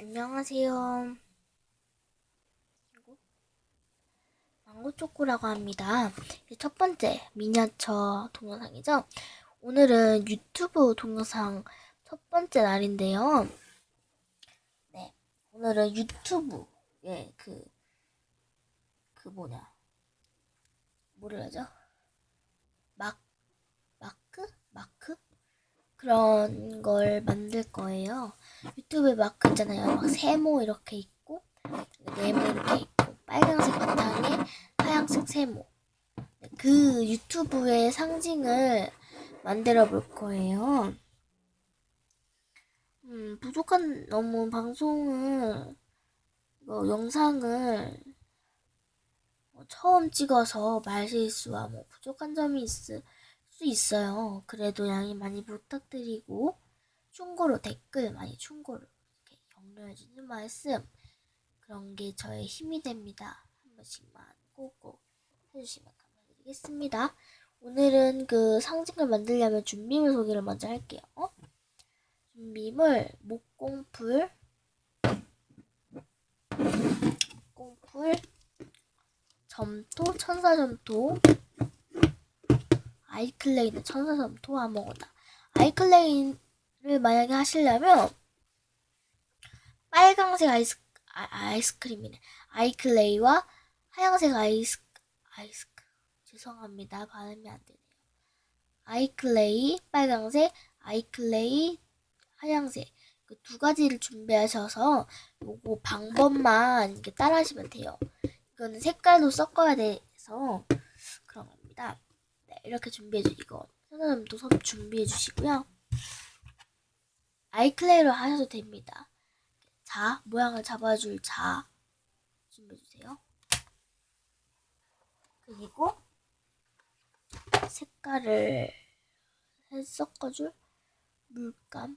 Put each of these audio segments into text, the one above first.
안녕하세요. 망고 초코라고 합니다. 첫 번째 미니어처 동영상이죠. 오늘은 유튜브 동영상 첫 번째 날인데요. 네, 오늘은 유튜브의 그, 그 뭐냐, 뭐를 하죠? 막, 마크? 마크? 그런 걸 만들 거예요. 유튜브에 마크 있잖아요. 막 세모 이렇게 있고, 네모 이렇게 있고, 빨간색 바탕에 하얀색 세모. 네, 그 유튜브의 상징을 만들어 볼 거예요. 음, 부족한, 너무 방송을, 뭐, 영상을 뭐 처음 찍어서 말실수와 뭐 부족한 점이 있을 수 있어요. 그래도 양해 많이 부탁드리고, 충고로 댓글 많이 충고로 이렇게 격려해주는 말씀, 그런 게 저의 힘이 됩니다. 한 번씩만 꼭꼭 해주시면 감사드리겠습니다. 오늘은 그 상징을 만들려면 준비물 소개를 먼저 할게요. 준비물 목공풀, 목공풀, 점토, 천사점토, 아이클레이는 천사점토 아무거나. 아이클레이를 만약에 하시려면 빨강색 아이스 아, 아이스크림이네. 아이클레이와 하얀색 아이스 아이스크 죄송합니다 발음이 안 되네요. 아이클레이 빨강색 아이클레이 하얀색 그 두 가지를 준비하셔서 요거 방법만 이렇게 따라하시면 돼요. 이거는 색깔도 섞어야 돼서 그런 겁니다. 네, 이렇게 준비해 주시고 선생님도 손 준비해 주시고요. 아이클레이로 하셔도 됩니다. 자, 모양을 잡아줄 자 준비해 주세요. 그리고 색깔을 해 섞어줄 물감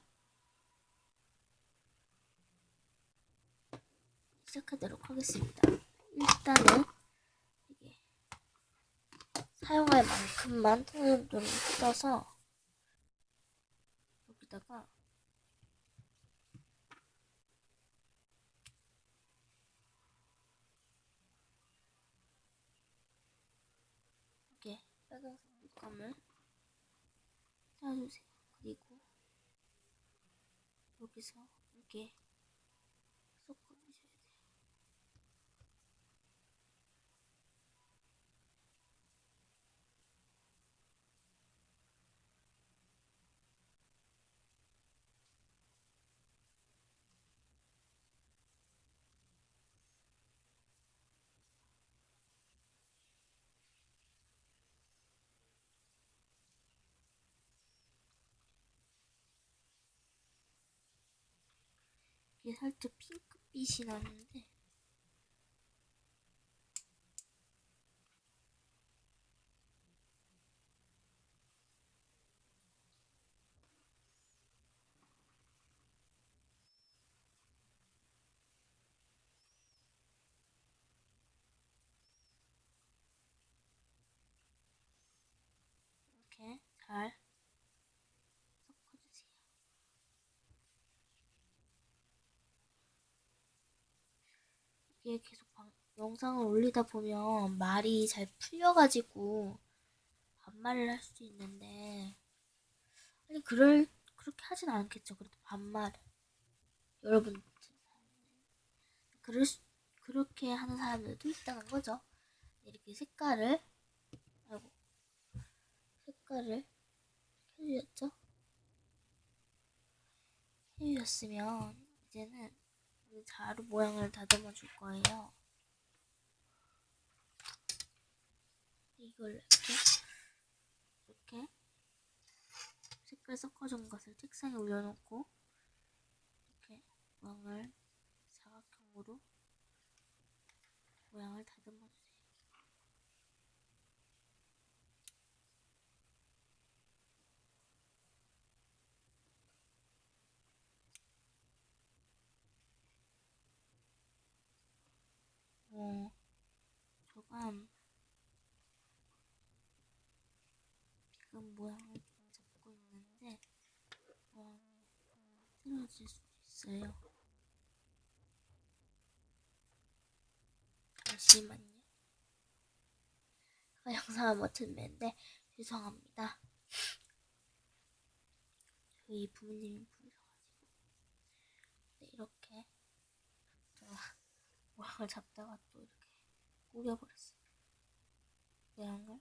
시작하도록 하겠습니다. 일단은 사용할 만큼만 통용도를 뜯어서 여기다가 이렇게 빨간색 물감을 짜주세요. 그리고 여기서 이렇게 이게 살짝 핑크빛이 나는데. 이렇게 잘 섞어주세요. 이게 계속 방- 영상을 올리다 보면 말이 잘 풀려가지고 반말을 할 수도 있는데 아니 그럴 그렇게 하진 않겠죠. 그래도 반말 여러분 그럴 수, 그렇게 하는 사람들도 있다는 거죠. 이렇게 색깔을 아이고 색깔을 해주셨죠? 해주셨으면 이제는 이 자루 모양을 다듬어 줄 거예요. 이걸 이렇게 이렇게 색깔 섞어준 것을 책상에 올려놓고 이렇게 모양을 사각형으로 모양을 다듬어 이런 모양을 좀 잡고 있는데 어, 틀어질 수도 있어요. 잠시만요. 아, 제가 영상을 못 찍는데 죄송합니다. 저희 부모님이 부르셔가지고 네, 이렇게 모양을 잡다가 또 이렇게 꾸겨버렸어요. 모양을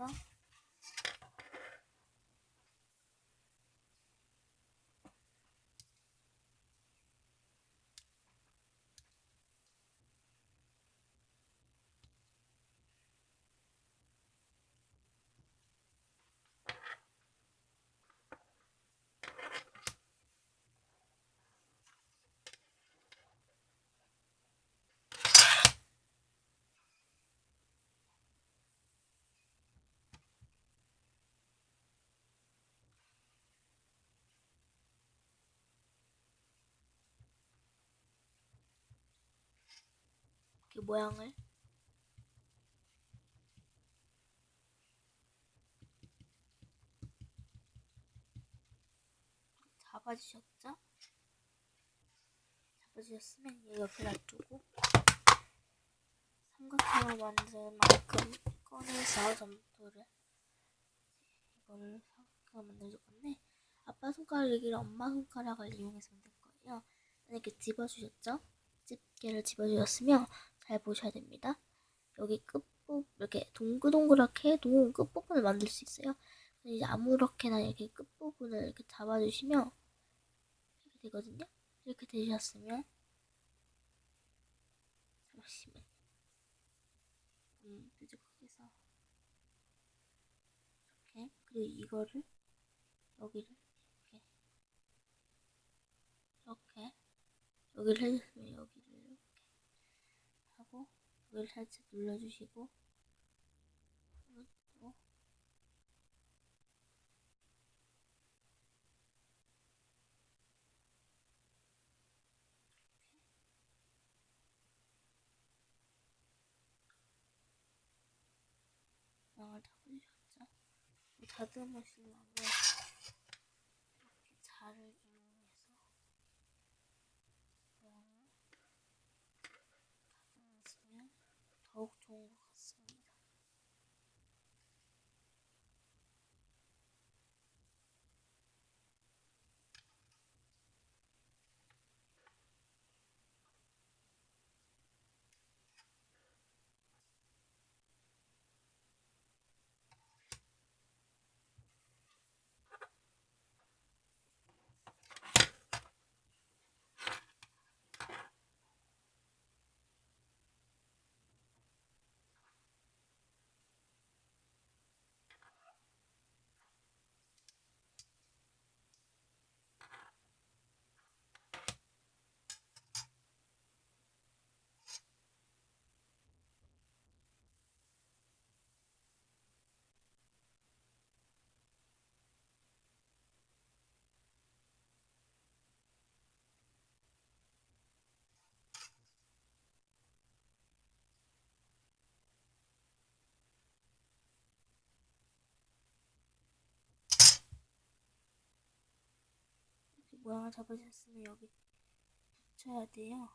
주 이렇게 모양을 잡아주셨죠? 잡아주셨으면 얘 옆에 놔두고 삼각형을 만든 만큼 꺼내서 점토를 이거를 삼각형을 만들어줄 건데 아빠 손가락이랑 엄마 손가락을 이용해서 만들 거예요. 이렇게 집어주셨죠? 집게를 집어주셨으면 잘 보셔야 됩니다. 여기 끝부분 이렇게 동글동글하게 해도 끝부분을 만들 수 있어요. 이제 아무렇게나 이렇게 끝부분을 이렇게 잡아주시면 이렇게 되거든요. 이렇게 되셨으면 잠시만 음, 뾰족하게서 이렇게 그리고 이거를 여기를 이렇게 이렇게 여기를 해주시면 이렇게 하고 여기를 살짝 눌러주시고 또 양을 잡으셨죠? 다듬으시려면 이렇게 자를 이용해서 모양을 다듬으시면 더욱 좋은 것 같습니다. 이렇게 모양을 잡으셨으면 여기 붙여야 돼요.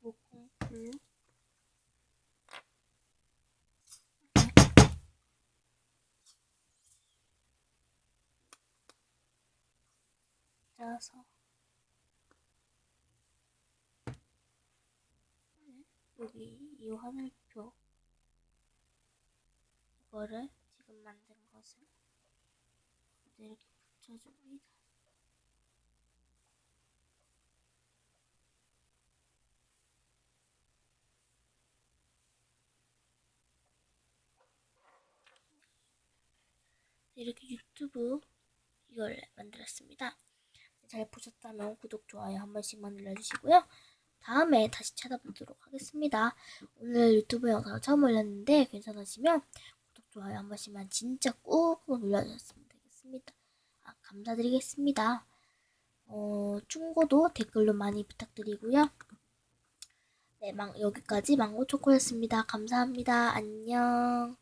목공풀로 짜서. 여기 이 화살표 이거를 지금 만든 것을 이제 이렇게 붙여줍니다. 이렇게 유튜브 이걸 만들었습니다. 네, 잘 보셨다면 구독, 좋아요 한 번씩만 눌러주시고요. 다음에 다시 찾아보도록 하겠습니다. 오늘 유튜브 영상 처음 올렸는데 괜찮으시면 구독, 좋아요 한 번씩만 진짜 꾹꾹 눌러주셨습니다. 되겠습니다. 아, 감사드리겠습니다. 어, 충고도 댓글로 많이 부탁드리고요. 네, 망, 여기까지 망고 초코였습니다. 감사합니다. 안녕.